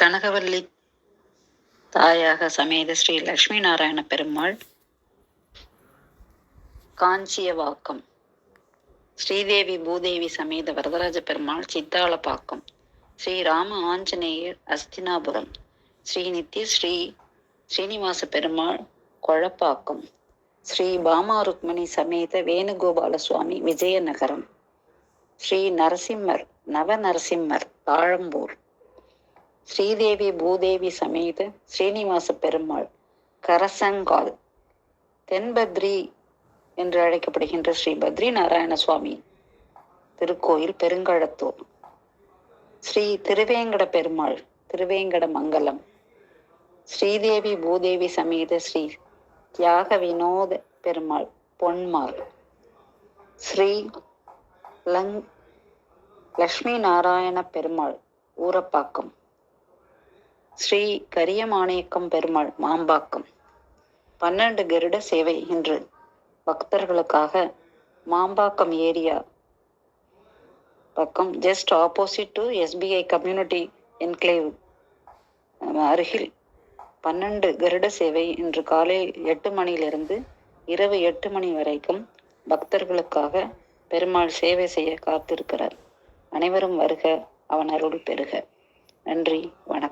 கனகவல்லி தாயாக சமேத ஸ்ரீ லட்சுமி நாராயண பெருமாள். காஞ்சியவாக்கம். ஸ்ரீதேவி பூதேவி சமேத வரதராஜ பெருமாள் சித்தாளப்பாக்கம். ஸ்ரீ ராம ஆஞ்சநேயர் அஸ்தினாபுரம். ஸ்ரீ நித்ய ஸ்ரீ ஸ்ரீனிவாச பெருமாள் கொழப்பாக்கம். ஸ்ரீ பாமா ருக்மணி சமேத வேணுகோபால சுவாமி விஜயநகரம். ஸ்ரீ நரசிம்மர் நவ நரசிம்மர் தாழம்பூர். ஸ்ரீதேவி பூதேவி சமேத ஸ்ரீனிவாச பெருமாள் கரசங்கால் தென்பத்ரி என்று அழைக்கப்படுகின்ற ஸ்ரீ பத்ரி நாராயண சுவாமி திருக்கோயில் பெருங்கழத்தூர். ஸ்ரீ திருவேங்கட பெருமாள் திருவேங்கட மங்கலம். ஸ்ரீதேவி பூதேவி சமேத ஸ்ரீ தியாக வினோத பெருமாள் பொன்மாள் ஸ்ரீ லங் லக்ஷ்மி நாராயண பெருமாள் ஊரப்பாக்கம். ஸ்ரீ கரியமாணியக்கம் பெருமாள் மாம்பாக்கம். பன்னெண்டு கருட சேவை இன்று பக்தர்களுக்காக மாம்பாக்கம் ஏரியா பக்கம் just opposite to SBI community enclave அருகில் பன்னெண்டு கருட சேவை இன்று காலை எட்டு மணியிலிருந்து இரவு எட்டு மணி வரைக்கும் பக்தர்களுக்காக பெருமாள் சேவை செய்ய காத்திருக்கிறார். அனைவரும் வருக அவன் அருள் பெறுக. நன்றி வணக்கம்.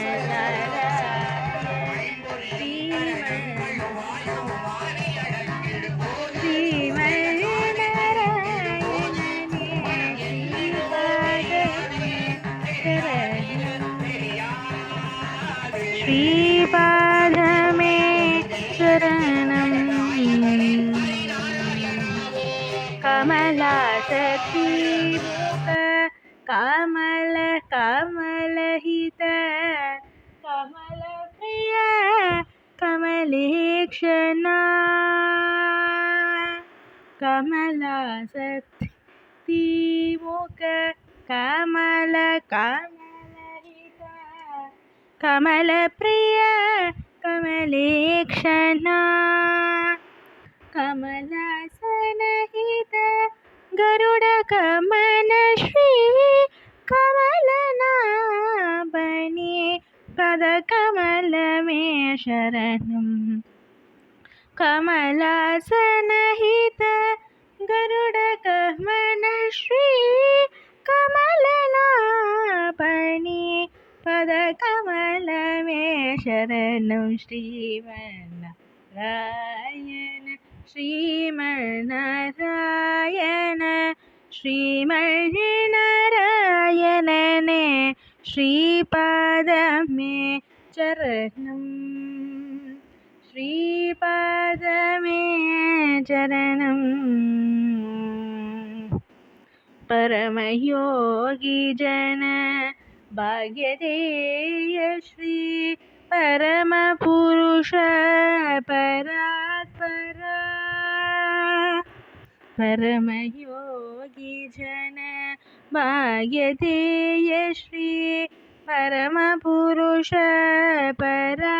श्रीपादमे शरणं कमला सतीमुख कमल कमलहित कमलप्रिय कमलेक्षणा कमला सतीमुख कमल कमलहित कमलप्रिय कमलेक्षणा कमलासनहित गरुडकमल श्री कमलनाभने पदकमलमे शरणं। कमलासनहित गरुडकमल श्री मे शरणं श्रीमन्नारायण श्रीमन्नारायण श्रीमन्नारायणने श्रीपादमे चरणम् श्रीपादमे चरणम् परमयोगिजन भाग्यदेय श्री ಪರಮಪುರುಷ ಪರಾತ್ಪರ ಪರಮಯೋಗಿ ಜನ ಭಾಗ್ಯತೇಯ ಶ್ರೀ ಪರಮಪುರುಷ ಪರಾ